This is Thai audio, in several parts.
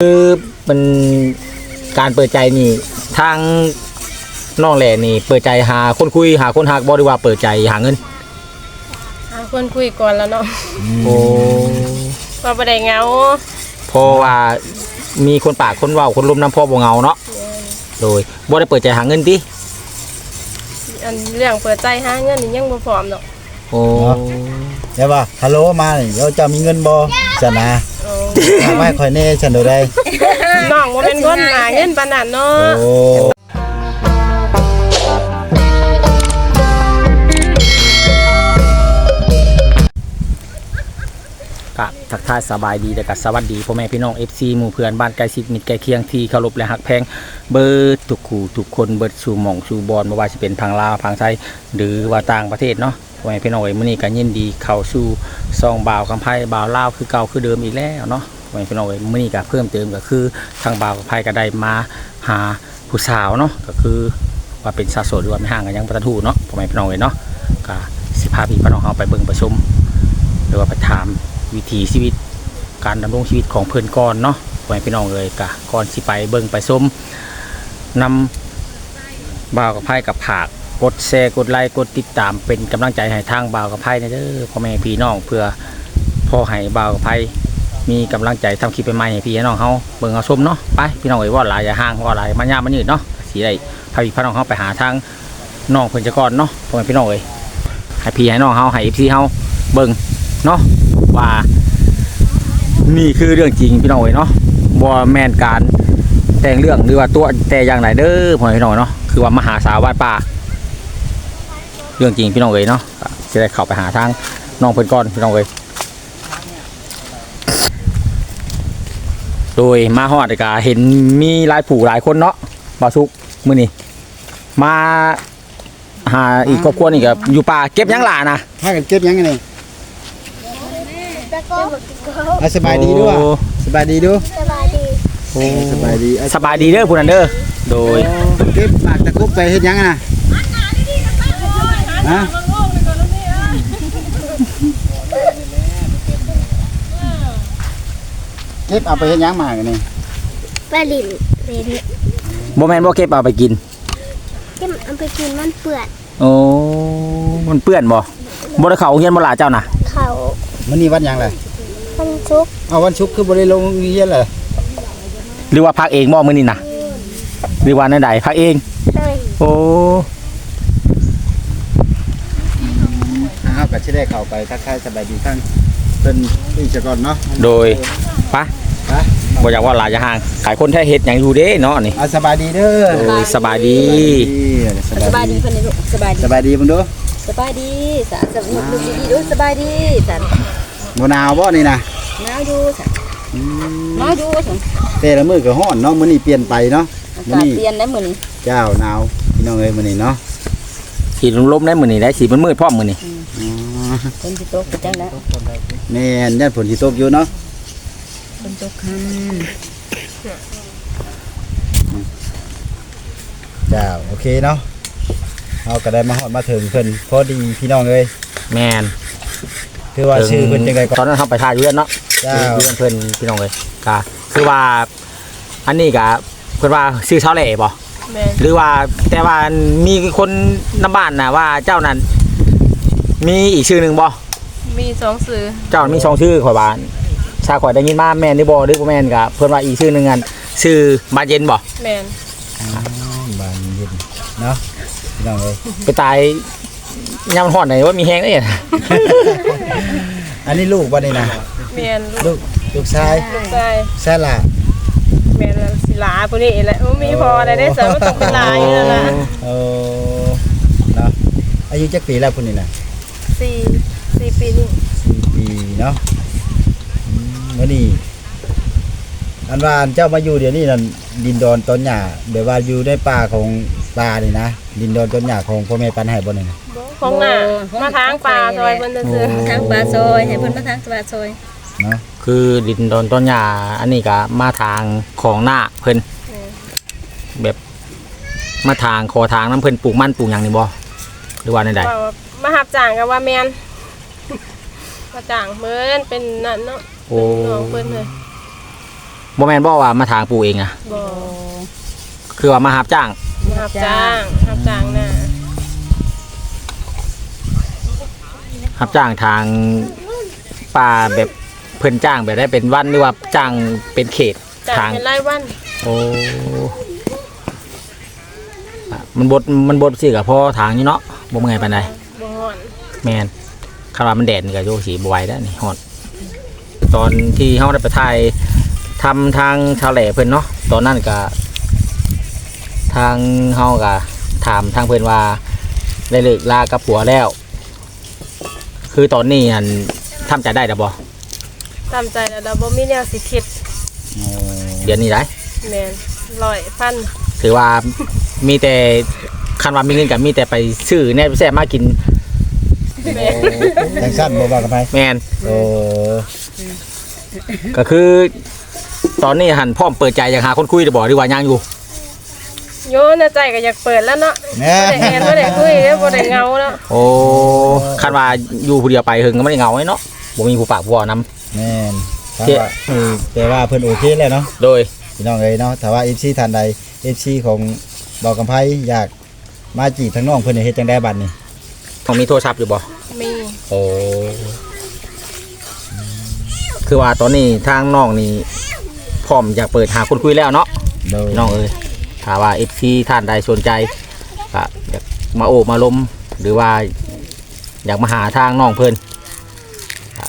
คือมันการเปิดใจนี่ทางน้องแหล่นี่ เปิดใจหาคนคุยหาคนหักบ่หรือว่าเปิดใจหาเงิน หาคนคุยก่อนแล้วเนาะโอ้ว่าบ่ได้เหงาเพราะว่ามีคนปากคนเว้าคนลมน้ำพ่อบ่เงาเนาะโดยบ่ได้เปิดใจหาเงินติอันเรื่องเปิดใจหาเงินนี่ยังบ่พร้อมดอกโอ้เดี๋ยวว่าฮัลโหลมานี่เราจะมีเงินบ่จะนะ โอ้ทำให้ข่อยแน่ฉันดูได้น้องบ่เป็นคนหาเงินปานนั้นเนาะ โอ้กะทักทายสบายดีและก็สวัสดีพ่อแม่พี่น้อง FC หมู่เพื่อนบ้านใกล้ชิดมิตรใกล้เคียงที่เคารพและฮักแพงเบิดทุกคู่ทุกคนเบิดสู่หม่องสู่บอลบ่ว่าสิเป็นพังลาวพังไทยหรือว่าต่างประเทศเนาะ พ่อแม่พี่น้องเอ้ยมื้อนี้ก็ยินดีเข้าสู่ซองบ่าวกำไพ่บ่าวลาวคือเก่าคือเดิมอีกแล้วเนาะพ่อแม่พี่น้องเอ้ยมื้อนี้ก็เพิ่มเติมก็คือทางบ่าวกำไพ่ก็ได้มาหาผู้สาวเนาะก็คือว่าเป็นสาวโสดหรือว่าไม่ห่างกันยังบ่ทันถูเนาะพ่อแม่พี่น้องเอ้ยเนาะก็สิพาพี่พี่น้องเฮาไปเบิ่งไปชมหรือว่าไปถามวิถีชีวิตการดำรงชีวิตของเพื่อนก่อนเนาะพ่อแม่พี่น้องเลยกะก่อนสิไปเบิ่งไปส้มนำบ่าวกับไพ่กับผาก กดแชร์กดไลค์กดติดตามเป็นกำลังใจให้ทางบ่าวกับไพ่เด้อพ่อแม่พี่น้องเพื่อพ่อให้บ่าวกับไพ่มีกำลังใจทำคลิปใหม่ๆให้พี่น้องเฮาเบิ่งเอาชมเนาะไปพี่น้องเอ้ยว่าหลายอย่าห่างว่าหลายมันยามมันยืดเนาะสิได้พาพี่พี่น้องเฮาไปหาทางน้องเพิ่นจะก่อนเนาะพ่อแม่พี่น้องเอ้ยให้พี่ให้น้องเฮาให้ FC เฮาเบิ่งเนาะว่านี่คือเรื่องจริงพี่น้องเอ้ยเนาะบ่แม่นการแต่งเรื่องหรือว่าตัวแต่อย่างไรเด้อพ่อแม่พี่น้องเนาะคือว่ามหาสาววาดป่า เรื่องจริงพี่น้องเอ้ยเนาะก็จะได้เข้าไปหาทางน้องเพิ่นก่อนพี่น้องเอ้ยโดยมาฮอดนี่ก็เห็นมีหลายผู้หลายคนเนาะบ่าวสุกมื้อนี้มาหาอีกครอบครัวนี่ก็อยู่ป่าเก็บหยังหล่านะถ้ากันเก็บยังไงนี่อะสบายดีด้วยโอ้สบายดีด้วยสบายดีโอ้สบายดีอะสบายดีเด้อผู้นั้นเด้อโดย เก็บปากตะกุบไปเฮ็ดยังอะนะ ฮะเก็บเอาไปเฮ็ดยังมากันนี่ปลาลินเป็นบ่แม่นบ่เก็บเอาไปกิน ที่มันไปกินมันเปื่อนโอ้มันเปื้อนบ่บ่ได้เข้าโรงเรียนบ่ล่ะเจ้าน่ะเขามื้อนี้วันหยังล่ะมันชุกเอาวันศุกร์คือบ่ได้ลงเรียนเหรอหรือว่าพักเองบ่มื้อนี้น่ะหรือว่าในใดพักเองเลยโอ้ อ้าวก็สิ ได้เข้าไปทักทายสบายดีทั้งเพิ่นอีกซะก่อนเนาะโดยปะไปบ่อยากว่าหลายอย่าห่างขายคนแท้เฮ็ดหยังอยู่เด้เนาะนี่เอาสบายดีเด้อโดยสบายดีสสบาบายยดีดีเพิ่นนี่ลูกสบายดีสบายดีเบิ่งดูสบายดีสาสบลูกดีๆดูสบายดีสันบ่หนาวบ่นี่นะหนาวดูสันหนาวดูสันแต่ละมื้อก็ร้อนเนาะมื้อนี้เปลี่ยนไปเนาะอามื้อกาศนี้เปลี่ยนได้มื้อนี้เจ้าหนาวพี่น้องเอ้ยมื้อนี้เนาะสีลมๆได้มื้อนี้ได้สีมันมืดพร้อมมื้อนี้อ๋อ ฝนสิตกไปจังแล้วแม่นย่านฝนสิตกอยู่เนาะฝนตกคันเจ้าโอเคเนาะเอาก็ได้มาฮอดมาถึงเพิ่นพอดีพี่น้องเอ้ยแม่นคือว่าชื่อเพิ่นจังไดก่ตออนนนั้นเฮาไปถ่ายอยู่เรือนเนาะเจ้าอยู่เรือนเพิ่นพี่น้องเอ้ยก็คือว่าอันนี้ก็เพิ่นว่าชื่อเช้าแหล่บ่แม่นหรือว่าแต่ว่ามีคนนำบ้านนะว่าเจ้านั้น มีอีกชื่อหนึ่งบ่มีสองสื่อเจ้ามีสองชื่อข่อยบ้านชาข่อยได้ยินมาแม่นหรือบ่หรือบ่แม่นก็เพิ่นว่าอีกชื่อหนึงกันชื่อบานเย็นบ่แม่นบ้านเย็นเนาะพี่น้องเอ้ยไปตายยามมันฮ้อนไหนว่ามีแฮงได้น่ะอันนี้ลูกบ่นี่นะแม่นลูกลูกชายลูกชายแซ่ล่ะแม่นสิหลาผู้นี้แหละบ่มีพอได้ได้เสริมมันต้องเป็นหลายอยู่แล้วนะโอ้เนาะอายุจักปีแล้วพุ่นนี่น่ะ สี่สี่ปีนี่4ปีเนาะอืมมื้อนี้อันว่าอันเจ้ามาอยู่เดี๋ยวนี้นั่นดินดอนต้นหญ้าแบบว่าอยู่ในป่าของป่านี่นะดินดอนต้นหญ้าของพ่อแม่ปันให้บ่นี่นะของหน้ามาทางป่าซอยเพิ่นซื่อทางปลาซอยให้เพิ่นมาทางปลาซอยเนาะคือดินโดนต้นหญ้าอันนี้ก็มาทางของหน้าเพิ่นแบบมาทางคอทางน้ำเพิ่นปลูกมันปลูกหยังนี่บ่หรือว่าในใดว่า มาหับจ้างก็ว่าแม่นมาจ้างเหมือนเป็นนั่นเนาะโอ้เป็นน้องเพิ่นเลยบ่แม่นบ่ว่ามาทางปลูกเองอะบ่คือว่ามารับจ้างรับจ้างรับจ้างน่ะรับจ้างทางป่าแบบเพิ่นจ้างแบบได้เป็นวันหรือว่าจ้างเป็นเขตจ้างทางเป็นรายวันโอ้อะมันบดมันบดสิกับพ่อทางอยู่เนาะบ่เมื่อยปานใดบ่ฮ้อน แม่นคารามันแดดนี่ก็โยสีบไหวได้วนี่ฮอดตอนที่เฮาได้ไปถ่ายทำทางชาวแหล่เพิ่นเนาะตอนนั้นก็ทางเฮาก็ถามทางเพิ่นว่าได้เลิกลากับผัวแล้ว คือตอนนี้หันทำใจได้แล้วบ่ตามใจแล้วเราบ่มีแนวสิคิดอ๋อเดือนนี้ได้แม่นร้อยพันถือว่ามีแต่คันว่ามีเงินกับมีแต่ไปซื้อแน่ไปแซ่บมากิน แม่นจังสั้นบ่ว่ากันไปแมนโอ้ก็คือ ตอนนี้หันพร้อมเปิดใจอยากหาคนคุยจะบอกดีกว่ายังอยู่โยในใจก็อยากเปิดแล้วเนาะแหน่บ่ได้แอนบ่ได้คุยแล้วบ่ได้เหงาแล้วโอ้คันว่าอยู่ผู้เดียวไปหึงก็ไม่ได้เหงาไว้เนาะบ่มีผู้ปากผู้เว้านำ แม่นถามเจ๊ ว่าเออแต่ว่าเพิ่นโอเคแล้วเนาะโดย พี่น้องเอ้ยเนาะถ้าว่า FC ท่านใด FC ของบอกกำไพอยากมาจีบทั้งน้องเพิ่นนี่เฮ็ดจังได๋บัดนี้ ต้องมีโทรศัพท์อยู่บ่มีโอ้คือว่าตอนนี้ทางน้องนี่พร้อมอยากเปิดหาคนคุยแล้วเนาะโดยพี่น้องเอ้ยถ้าว่า FC ท่านใดสนใจก็อยากมาโอบมาลมหรือว่า อยากมาหาทางน้องเพิ่นก็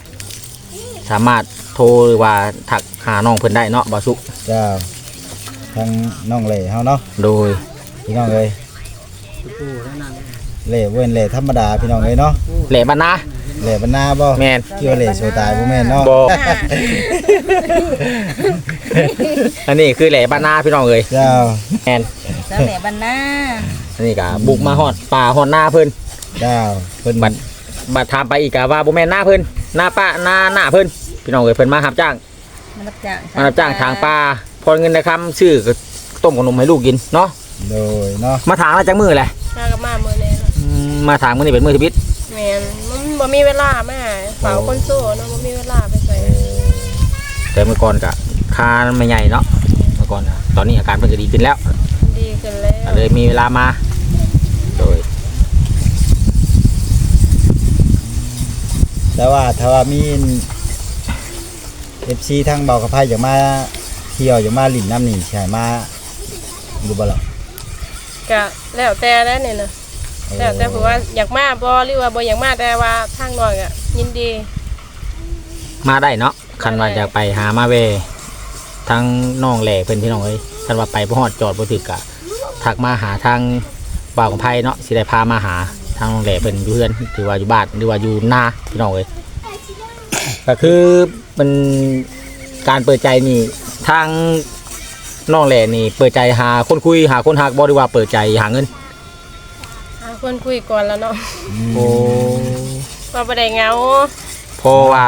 สามารถโทรหรือว่าถักหาน้องเพิ่นได้เนาะบาสุเจ้าทั้งน้องเหล่เฮาเนาะโดยพี่น้องเอ้ย เหล่เว้นเหล่ธรรมดาพี่น้องเอ้ยเนาะแหล่บ้านนาเหล่บรรณาบ่แมนคิดว่าเหล่โซตายบ่แม่นเนาะบอันนี้คือแหล่บ้านนาพี่น้องเอ้ยเจ้าแมนสาวแหล่บ้านนาอันนี้ก็บุกมาฮอดป่าฮอดหน้าเพิ่นเจ้าเพิ่นบัดบัดถามไปอีกก็ว่าบ่แม่นหน้าเพิ่นหน้าป้าหน้าหน้าเพิ่นพี่น้องเอ้ยเพิ่นมารับจ้างมารับจ้างมารับจ้างทางป่าพอเงินนะครับชื่อก็ต้มขนมให้ลูกกินเนาะโดยเนาะมาถางแล้วจักมือแหละมา มมาถางมื้อนี้เป็นมื้อชีวิตแม่นมันบ่มีเวลาแม่เฝ้าคนโซ่เนาะบ่มีเวลาไปใส่แต่เมื่อก่อนก็คาไม่ใหญ่เนาะเมื่อก่อนน่ะตอนนี้อาการเพิ่นก็ดีขึ้นแล้วดีขึ้นแล้วก็เลยมีเวลามาโดยแต่ว่าถ้าว่ามี FC ทางเบากระไพอยากมาเที่ยวอยากมาลิ่นน้ำนี่ใช่มาอยู่บ่ล่ะก็แล้วแต่แล้วนี่นะ แล้วแต่ผู้ว่าอยากมาบ่หรือว่าบ่อยากมาแต่ว่าทางน้อยก็ยินดี มาได้เนาะคันว่าอยากไปหามาเวทั้งน้องแหล่เพิ่นพี่น้องเอ้ยคันว่าไปบ่ฮอดจอดบ่ถึกกะทักมาหาทางบ่าวของไผเนาะสิได้พามาหาทางน้องแหล่เพิ่นอยู่เฮือนหรือว่าอยู่บ้านหรือว่าอยู่นาพี่น้องเอ้ยก็คือมันการเปิดใจนี่ทางน้องแหล่นี่เปิดใจหาคนคุยหาคนหักบ่หรือว่าเปิดใจหาเงิน หาคนคุยก่อนแล้วเนาะโอ้ว่าบ่ได้เหงาเพราะว่า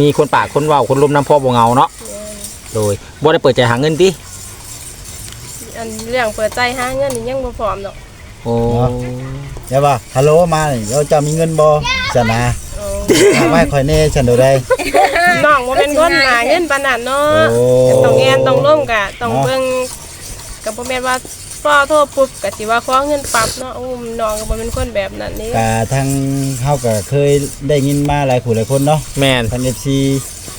มีคนปากคนเว้าคนลมน้ำพ่อบ่เงาเนาะโดยบ่ได้เปิดใจหาเงินติอันเรื่องเปิดใจหาเงินนี่ยังบ่พร้อมดอกโอ้เดี๋ยวว่าฮัลโหลมานี่เราจะมีเงินบ่จะนะโอ้ถามให้ข่อยแน่ฉันดูได้น้องบ่เป็นคนหาเงินปานนั้นเนาะโอ้ต้องแอนต้องร่วมกะต้องเบิ่งก็บ่แม่นว่า พอโทรปุ๊บก็สิว่าขอเงินปรับเนาะอู้น้องก็บ่เป็นคนแบบนั้นนี่กะทั้งเฮาก็เคยได้ยินมาหลายผู้หลายคนเนาะแม่นทาง FC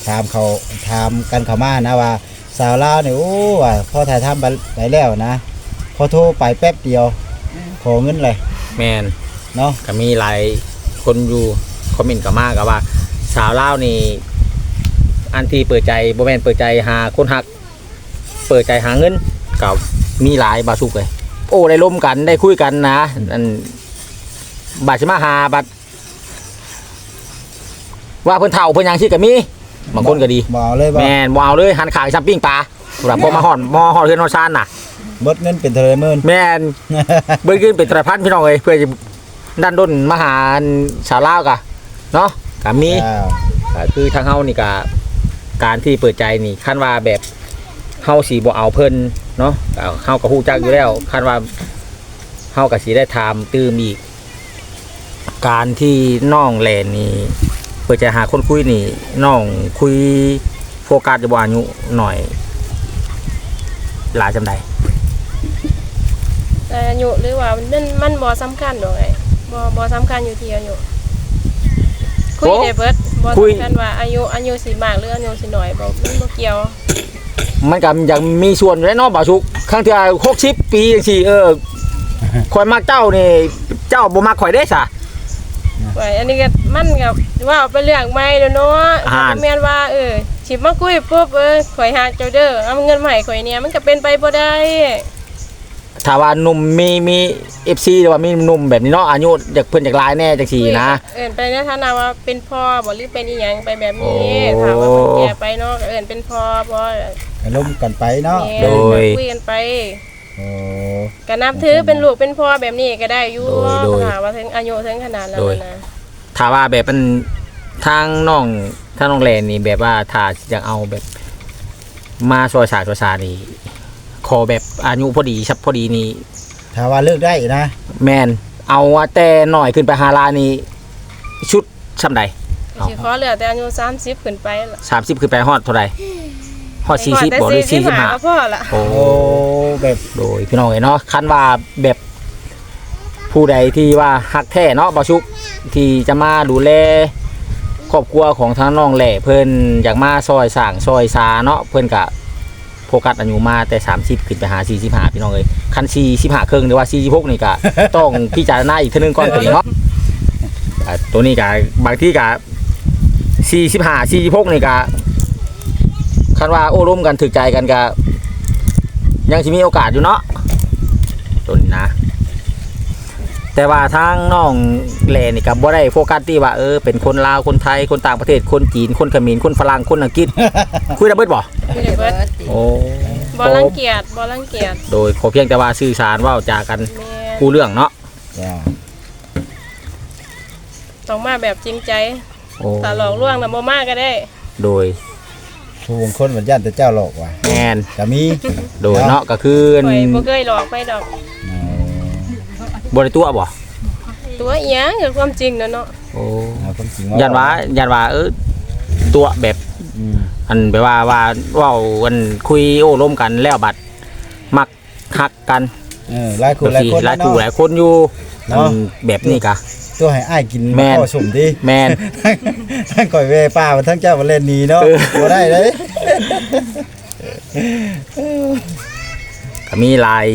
ถามเขาถามกันเข้ามานะว่าสาวลาวนี่โอ้ว่าพอถ่ายทำไปไปแล้วนะ พอโทรไปแป๊บเดียว ขอเงินเลยแม่นเนาะก็มีหลายคนอยู่คอมเมนต์ก็มาก็ว่า สาวลาวนี่อันที่เปิดใจบ่แม่นเปิดใจหาคนหัก เปิดใจหาเงินก็ มีหลายบาสุกเลยโอ้ได้ร่วมกันได้คุยกันนะอันบาดสิมาหาบัดว่าเพิ่นเฒ่าเพิ่นหยังสิก็มีบางคนก็ดีบ่เอาเลยบ่แม่นบ่เอาเลยหันขางซัมปิ้งปลาสำหรับพอมาหอนมอหอนเฮือนฮอดซานน่ะเบิดเงินเป็นเท่าไหร่หมื่นแม่นเบิ้ขึ้นเป็นตรพันพี่น้องเอ้ยเพื่อจะดันด้นมาหาสาวลาวกะเนาะกะมีอ้าวก็คือทางเฮานี่กะการที่เปิดใจนี่คันว่าแบบเฮาสีบ่เอาเพิ่น เนาะเฮาก็ฮู้จักอยู่แล้วคันว่าเฮาก็สิได้ถามตื้มอีก การที่น้องแลนนี่เปิดใจหาคนคุยนี่น้องคุยโฟกัสอยู่บ่อายุหน่อยหลายจำใดแต่อายุหรือว่ามันมันบ่สำคัญดอกไอ้บ่บ่สำคัญอยู่ที่อายุคุยได้เบิดบ่สำคัญว่าอายุอายุสิมากหรืออายุสิน้อยบ่มันบ่เกี่ยว มันก็ยังมีส่วนอยู่แล้วเนาะบ่าวชุกครั้งที่60ปีจังซี่เออข่อยมักเจ้านี่เจ้าบ่มักข่อยเด้ซะ ไว้อันนี้ก็มันก็ว่าไปเรื่องใหม่แล้วเนาะอ่าก็แม่นว่าเออสิมาคุยปุ๊บเออข่อยหาเจ้าเด้อเอาเงินมาให้ข่อยเนี่ยมันก็เป็นไปบ่ได้ถ้าว่าหนุ่มมีมี FC หรือว่ามีหนุ่มแบบนี้เนาะอายุอยากเพิ่นอยากหลายแน่จังซี่นะ เอิ้นไปในฐานะว่าเป็นพ่อบ่หรือเป็นอีหยังไปแบบนี้โอ้ ถามว่าเพิ่นแก่ไปเนาะก็เอิ้นเป็นพ่อบ่ อารมณ์กันไปเนาะแม่โดย คุยกันไปโอ้ก็นับถือเป็นลูกเป็นพ่อแบบนี้ก็ได้อยู่โดยโดยค่ะว่าถึงอายุถึงขนาดนั้นโดยนะ ถ้าว่าแบบมันทางน้องทางน้องแลนนี่แบบว่าถ้าจะเอาแบบ มาซอยสาซอยสานี่ขอแบบอายุพอดีชับพอดีนี่ถ้าว่าเลิกได้นะแมนเอาว่าแต่หน่อยขึ้นไปหาลานี่ชุดช่ำใดเอาสิขอเหลือแต่อายุ30ขึ้นไปล่ะสามสิบขึ้นไปฮอดเท่าใด ฮอดสี่สิบแต่บ่หรือสี่สิบห้าก็พอละโอ้โอ้แบบโดยพี่น้องเอ๋ยเนาะคันว่าแบบผู้ใดที่ว่าฮักแท้เนาะบาชุกที่จะมาดูแลครอบครัวของทางน้องแหล่เพิ่นอยากมาซอยสร้างซอยซาเนาะเพิ่นกะโฟกัสอายุมาแต่ 30 ขึ้นไปหา 45 พี่น้องเอ้ยคัน45ครึ่งหรือว่า46นี่ก็ ต้องพิจารณาอีกเทีนึงก่อนตัวนี้เนาะอะตัวนี้ก็บางที่ก็45 46นี่ก็ คันว่าโอ้ร่วมกันถึกใจกันก็ยังสิมีโอกาสอยู่เนาะตัวนี้นะ แต่ว่าทางน้องแหล่นี่ก็บ่ได้โฟกัสที่ว่าเออเป็นคนลาวคนไทยคนต่างประเทศคนจีนคนเขมรคนฝรั่งคนอังกฤษ คุยได้เบิดบ่คุยได้เบิดโอ้บ่รังเกียจบ่รังเกียจโดยขอเพียงแต่ว่าสื่อสารเว้าจากันแม่ผู้เรื่องเนาะจ้าต้องมาแบบจริงใจโอ้ถ้าหลอกลวงน่ะบ่มาก็ได้ โดย ผู้บางคนเหมือนย่านแต่เจ้าหลอกว่ะแมนก็มีโดยเนาะก็คือข่อยบ่เคยหลอกไปดอกเออบ่ได้ตัวบ่ตัวอีหยังคือความจริงเนาะเนาะโอ้เอาความจริงยันว่ายันว่าเออตัวแบบอืมอันแบบว่าว่าเว้าวันคุยโอ้ร่วมกันแล้วบัดมักฮักกันเออหลายคนหลายคนหลายเนาะคู่หลายคนอยู่เนาะ อันแบบนี้กะ ตัวให้อ้ายกินแม่นข้อสมดิแมน ทั้งก่อยเวป้ามาทั้งเจ้ามาเล่นหนี้เนาะเออบ่ได้เลยก็มีหลาย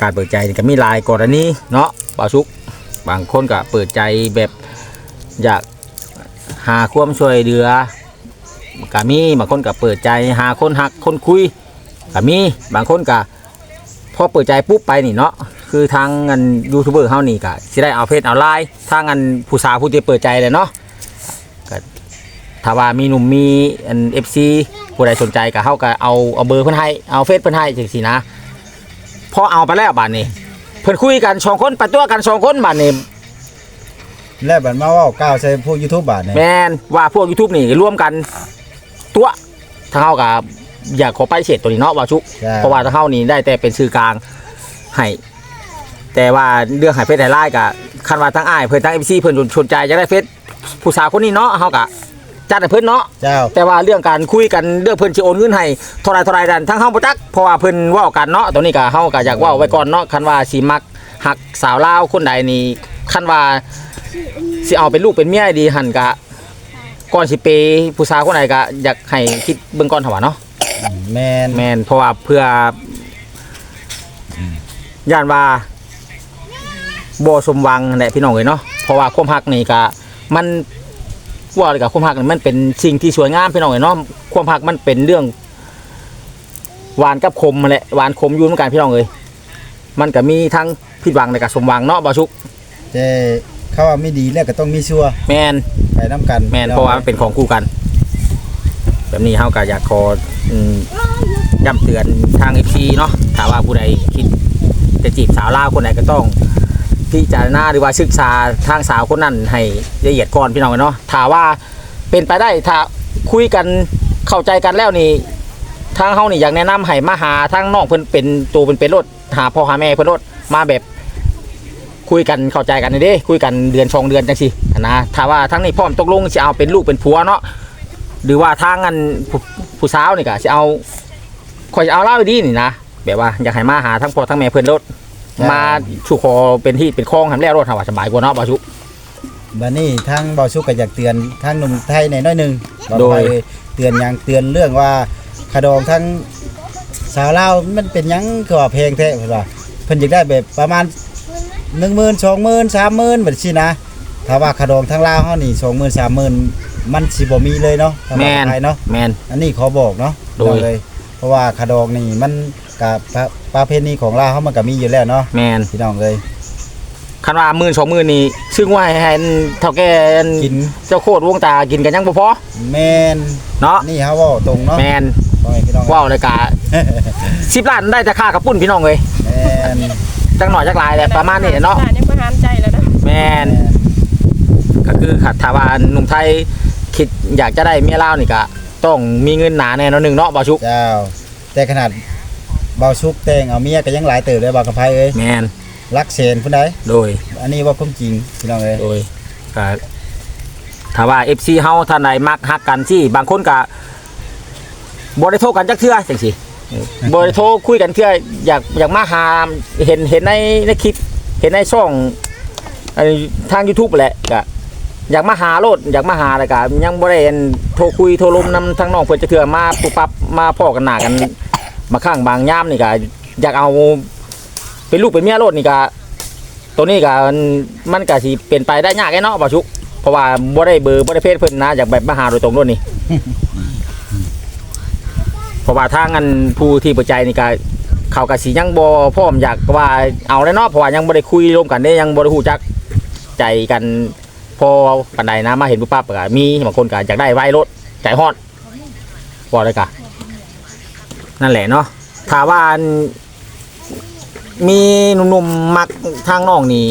การเปิดใจนี่ก็มีหลายกรณีเนาะบ่าวชุก บางคนก็เปิดใจแบบอยากหาความช่วยเหลือก็มีบางคนก็เปิดใจหาคนหักคนคุยก็มีบางคนก็พอเปิดใจปุ๊บไปนี่เนาะ คือทางเงินยูทูบเบอร์เฮานี่ก็สิได้เอาเพจเอาไลน์ทางเงินผู้สาวผู้ที่เปิดใจเลยเนาะก็ถ้าว่ามีหนุ่มมีอัน FC ผู้ใดสนใจก็เฮาก็เอาเอาเบอร์เพิ่นให้เอาเฟซเพิ่นให้จังซี่นะพอเอาไปแล้วบัดนี้ เพิ่นคุยกันสองคนไปตัวกันสองคนบัดนี้แล้วบัดมาเว้าก้าวใส่พวก YouTube บาดเนี่ยแมนว่าพวก YouTube นี่ร่วมกันตัวทางเฮากับอยากขอไปเสร็จตัวนี้เนาะว่าชุกใช่เพราะว่าทางเฮานี่ได้แต่เป็นสื่อกลางให้ แต่ว่าเรื่องให้เฟซไทยไลน์กับคันว่าทั้งอ้ายเพิ่นทั้ง FC เพิ่นสนใจจะได้เฟซผู้สาวคนนี้เนาะเฮาก็จัดให้เพิ่นเนาะเจ้าแต่ว่าเรื่องการคุยกันเรื่องเพิ่นสิโอนเงินให้เท่าไรเท่าไรดันทั้งเฮาบ่จักเพราะว่าเพิ่นเว้ากันเนาะตัวนี้ก็เฮาก็อยากเว้าไว้ก่อนเนาะคันว่าสิมักหักสาวลาวคนใดนี่คันว่าสิเอาเป็นลูกเป็นเมียดีหั่นก็ก่อนสิเปย์ผู้สาวคนใดก็อยากให้คิดเบิ่งก่อนเถอะวะเนาะแม่นแม่นเพราะว่าเพื่ออย่านว่า บ่สมหวังนั่นแหละพี่น้องเอ้ยเนาะเพราะว่าความรักนี่ก็มันว่าเลยกับความรักนี่มันเป็นสิ่งที่สวยงามพี่น้องเอ้ยเนาะความรักมันเป็นเรื่องหวานกับคมมาแหละหวานคมอยู่เหมือนกันพี่น้องเอ้ยมันก็มีทั้งผิดหวังและก็สมหวังเนาะบ่าวชุกแต่เขาว่าไม่ดีแล้วก็ต้องมีชั่วแมนไปน้ำกันแมนเพราะว่ามันเป็นของคู่กัน แบบนี้เฮาก็อยากขออืมย้ำเตือนทาง FC เนาะถ้าว่าผู้ใดคิดจะจีบสาวลาวคนไหนก็ต้อง พิจารณาหรือว่าศึกษาทางสาวคนนั้นให้ละเอียดก่อนพี่น้องเนาะถ้าว่าเป็นไปได้ถ้าคุยกันเข้าใจกันแล้วนี่ทางเฮานี่อยากแนะนำให้มาหาทางน้องเพิ่นเป็นตัวเป็นเป็นรถหาพ่อหาแม่เพิ่นรถมาแบบคุยกันเข้าใจกันนี่เด้คุยกันเดือนชองเดือนจังซี่นะถ้าว่าทั้งนี้พร้อมตกลงสิเอาเป็นลูกเป็นผัวเนาะหรือว่าทางอันผู้สาวนี่ก็สิเอาข่อยจะเอาเล่าดีนี่นะแบบว่าอยากให้มาหาทั้งพ่อทั้งแม่เพิ่อนรถ มาชูคอเป็นที่เป็นคลองทำแล้วรถทำว่าสบายกว่าเนาะบ่ชุ บัดนี้ทางเบาชุกก็อยากเตือนทางหนุ่มไทยในน้อยหนึงบ่โดย ไปเตือนหยังเตือนเรื่องว่าขดองทั้งสาวลาวมันเป็นหยังคือว่าเพลงแท้เพิ่นว่าเพิ่นอยากได้แบบประมาณ10,000 20,000 30,000แบบนี้นะถ้าว่าขดองทั้งลาวเฮานี่20,000 30,000มันสิบ่มีเลยเนาะทางแม่นไทยเนาะ แมน อันนี้ขอบอกเนาะโดย เลย เพราะว่าขดองนี่มัน กับประประเพณีของลาวเฮามันก็มีอยู่แล้วเนาะแมนพี่น้องเลยคันว่าหมื่นสองหมื่นนี่ซึ่งว่าให้ให้เท่าแก่กินเจ้าโคตรวงตากินกันยังบ่พอแมนเนาะนี่เฮาเว้าตรงเนาะแมนพ่อแม่พี่น้องว้าวเลยกะสิบล้านได้แต่ค่ากระปุ้นพี่น้องเลยแมนจังหน่อยจักหลายแหละประมาณนี้แหละเนาะหลยังประหารใจแล้วนะแมนก็คือขัดถาวาหนุ่มไทยคิดอยากจะได้เมียลาวนี่ก็ต้องมีเงินหนาแน่นอนหนึ่งเนาะบ่าวชุกเจ้าแต่ขนาดเบาชุกแต่งเอาเมียก็ยังหลายเติบเลยบ่าวกับไผเอ้ยแมนรักเสนพุ่นใดโดย อันนี้ว่าความจริงพี่น้องเอ้ยโดยก็ถ้าว่า FC เฮาท่านใดมักฮักกันที่บางคนก็บ่ได้โทรกันจักเทื่อจังซี่บ่ได้โทรคุยกันเทื่ออยากอยากมาหาเห็นเห็นในในคลิป เห็นในช่องไอ้ทาง YouTube แหละก็อยากมาหาโลดอยากมาหาแล้วก็ยังบ่ได้อันโทรคุยโทรลมนำทางน้องเพิ่นจักเทื่อมาปุ๊บปั๊บมาพ้อกันหน้ากัน มาข้างบางยามนี่ก็อยากเอาเป็นลูกเป็นเมียโลดนี่ก็ตัวนี้ก็มันก็สิเป็นไปได้ยากแน่เนาะบ่าชุกเพราะว่าบ่ได้เบอร์บ่ได้เพศเพิ่นนะอยากแบบมาหาโดยตรงโลดนี่เพราะว่าทางอันผู้ที่เปิดใจนี่ก็เขาก็สิยังบ่พร้อมอยากว่าเอาแล้เนาะเพราะว่ายังบ่ได้คุยร่วมกันได้ยังบ่ได้ฮู้จักใจกันพอปานใดนะมาเห็นปุ๊บปั๊บก็มีบางคนก็อยากได้ไว้รถใจฮอดบ่เลยกะ นั่นแหละเนาะถ้าว่าอันมีหนุ่มๆมักทางน้องนี่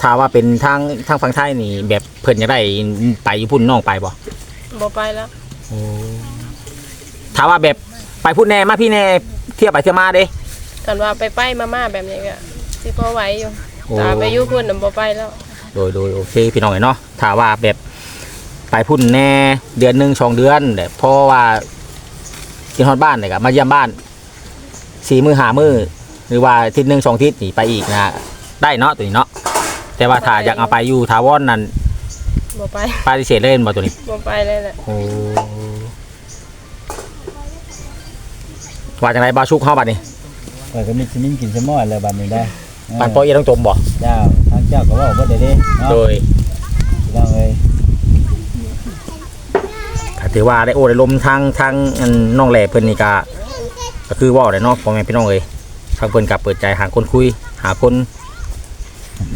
ถ้าว่าเป็นทางทางฝั่งไทยนี่ แบบเพิ่นอยากได้ไปญี่ปุ่นน้องไปบ่บ่ไปแล้วถามว่าแบบไปพูดแน่มาพี่แน่เที่ยวไปเที่ยวมาเด้กันว่าไปไปมาม่าแบบนี้ก็สิพอไหวอยู่โอ้ตาไปอยู่พุ่นน่ะบ่ไปแล้ว โดยโดยโอเคพี่น้องเนาะถามว่าแบบไปพุ่นแน่เดือนหนึ่งสองเดือนแต่เพราะว่า กินฮอดบ้านเลยกับมาเยี่ยมบ้านสี่มือหามือหรือว่าอาทิศหนึ่งสองอาทิศนี่ไปอีกนะ ได้เนาะตัวนี้เนาะแต่ว่าถ้าอยากเอาไปอยู่ทาวอนนั่นบ่ไปปฏิเสธเล่นบ่ตัวนี้บ่ไปเลยแหละโอ้ว่าจังไรบาชุกเข้าบัดนี้ข่อยก็มีสิมินกินสมอดแล้วบัดนี้ได้ปันโปเอียต้องจมบ่เจ้าทางเจ้าก็เว้าบ่ได้เด้เนาะโดยพี่น้องเอ้ยก็ ถือว่าได้โอ้ได้ลมทางทางอันน้องแหล่เพิ่นนี่ก็ก็คือเว่าได้เนาะพ่อแม่พี่น้องเอ้ยทางเพิ่นกับเปิดใจหาคนคุย หาคน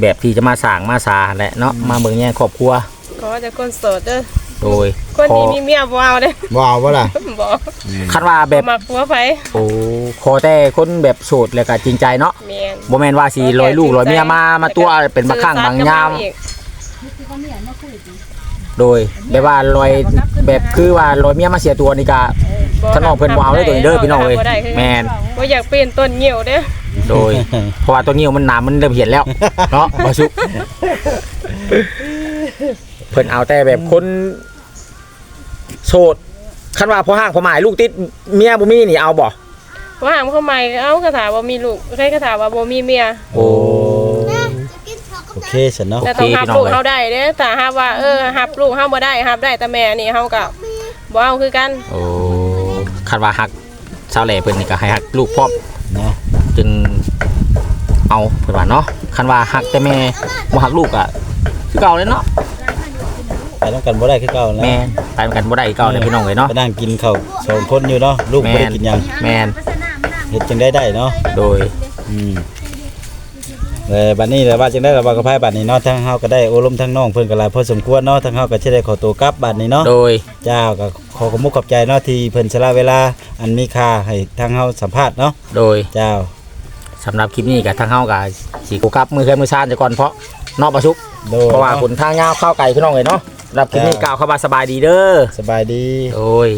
แบบที่จะมาสร้างมาสาแหละเนาะมาเบิ่งแย่งครอบครัวขอแต่คนโสดเด้อโดยคนขอที่มีเมียบ่เอาเด้อว้าวบ่ล่ะบ่คันว่าแบบ่บมักผัวไผโอ้ขอแต่คนแบบโสดแล้วก็จริงใจเนาะแม่นบ่แม่นว่าสิลอยลูกลอยเมียมามาตัวเป็นบางครั้งบางยาม สื่อสรกับเรอีกโดยแบบว่าลอยแบบคือว่าลอยเมียมาเสียตัวนี่ก็ถ้าน้องเพิ่นบ่เอาเลยตัวนี้เด้อพี่น้องเอ้ยแม่นบ่อยากเป็นต้นเหี่ยวเด้อโดยเพราะว่าตัวนี้มันหนามันเริ่มเห็นแล้วเนาะบาชุกเพิ่นเอาแต่แบบคนโสดคันว่าพอห้างพอหมายลูกติดเมียบ่มีนี่เอาบ่ว่าหามเข้าใหม่เอ้ากระถาว่ามีลูกใครกระถาว่าบ่มีเมียโอ้ โอเคฉันเนาะ แต่ต้องโอเคหับพี่น้องลูกเฮาได้เด้อถ้าหับว่าเออหับลูกเฮาบ่ได้หับได้แต่แม่นี่เฮาก็บ่เอาคือกันโอ้คันว่าฮักชาวแหล่เพิ่นนี่ก็ให้ฮักลูกพร้อมเนาะจึงเอาเพิ่นว่าเนาะคันว่าฮักแต่แม่บ่ฮักลูกอะคือเก่าเลยเนาะไปต้องกันบ่ได้คือเก่าแล้วแม่ตายกันบ่ได้คือเก่าเลยพี่น้องเอ้ยเนาะ ไปนั่งกินข้าวสองคนอยู่เนาะลูกบ่แม่ได้นกินหยังแม่นเฮ็ดจังได้ได้เนาะโดยอืม เออบัดนี้แหละว่าจังได้ระบาดกับไผบัดนี้เนาะทั้งเฮาก็ได้โอลมทั้งน้องเพิ่นก็หลายพอสมควรเนาะทั้งเฮาก็สิได้ขอตัวกลับบัดนี้เนาะโดยเจ้าก็ขอขอบคุณขอบใจเนาะที่เพิ่นสละเวลาอันมีค่าให้ทางเฮาสัมภาษณ์เนาะโดยเจ้าสำหรับคลิปนี้กับทางเฮากับสีกูกับมือเคลื่อนมือซานจะก่อนเพราะนอกประชุกโดยเพราะว่าผลทางยาวเข้าไก่พี่น้องเลยเนาะสำหรับคลิปนี้กล่าวเข้ามาสบายดีเด้อสบายดีโดย